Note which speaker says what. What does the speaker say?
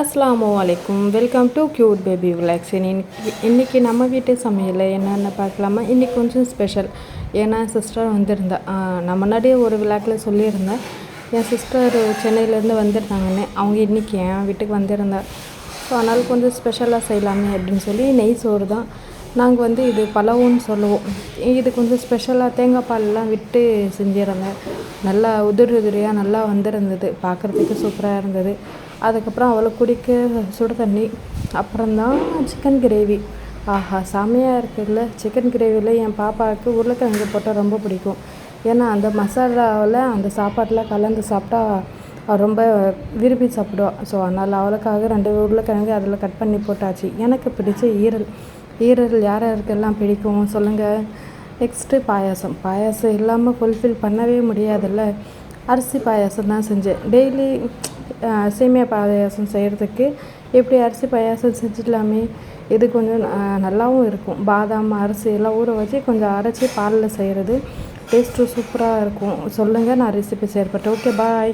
Speaker 1: அஸ்லாமு அலைக்கும் welcome to cute baby விளாக்ஸின் இன்னைக்கு இன்றைக்கி நம்ம வீட்டு சமையலில் என்னென்ன பார்க்கலாமா? இன்றைக்கி கொஞ்சம் ஸ்பெஷல் ஏன்னா சிஸ்டர் வந்திருந்தா நான் முன்னாடியே ஒரு விளாக்கில் சொல்லியிருந்தேன். என் சிஸ்டர் சென்னையிலேருந்து வந்திருந்தாங்கன்னு. அவங்க இன்றைக்கி என் வீட்டுக்கு வந்திருந்தா ஸோ அதனால் கொஞ்சம் ஸ்பெஷலாக செய்யலாமே அப்படின்னு சொல்லி நெய் சோறு தான். நாங்கள் வந்து இது பலவுன்னு சொல்லுவோம். இது கொஞ்சம் ஸ்பெஷலாக தேங்காய் பாலெலாம் விட்டு செஞ்சிருந்தேன். நல்லா உதிரி உதிரியாக நல்லா வந்திருந்தது. பார்க்குறதுக்கு சூப்பராக இருந்தது. அதுக்கப்புறம் அவளை குடிக்க சுடு தண்ணி அப்புறம்தான் சிக்கன் கிரேவி ஆஹா செமையாக இருக்குதுல்ல சிக்கன் கிரேவியில் என் பாப்பாவுக்கு உருளைக்கிழங்கு போட்டால் ரொம்ப பிடிக்கும். ஏன்னா அந்த மசாலாவில் அந்த சாப்பாட்டில் கலந்து சாப்பிட்டா ரொம்ப விரும்பி சாப்பிடுவாள் ஸோ அதனால் அவளுக்காக ரெண்டு உருளைக்கிழங்கு அதில் கட் பண்ணி போட்டாச்சு. எனக்கு பிடிச்ச ஈரல். ஈரல் யார் யாருக்கெல்லாம் பிடிக்கும் சொல்லுங்கள் நெக்ஸ்ட்டு பாயாசம். பாயாசம் இல்லாமல் ஃபுல்ஃபில் பண்ணவே முடியாதுல்ல. அரிசி பாயாசம் தான் செஞ்சேன். டெய்லி சேமியா பாயாசம் செய்கிறதுக்கு எப்படி அரிசி பாயாசம் செஞ்சிடலாமே? இது கொஞ்சம் நல்லாவும் இருக்கும். பாதாம் அரிசி எல்லாம் ஊற வச்சு கொஞ்சம் அரைச்சி பாலில் செய்கிறது டேஸ்ட்டு சூப்பராக இருக்கும். சொல்லுங்கள் நான் ரெசிபி ஷேர் ஓகே பாய்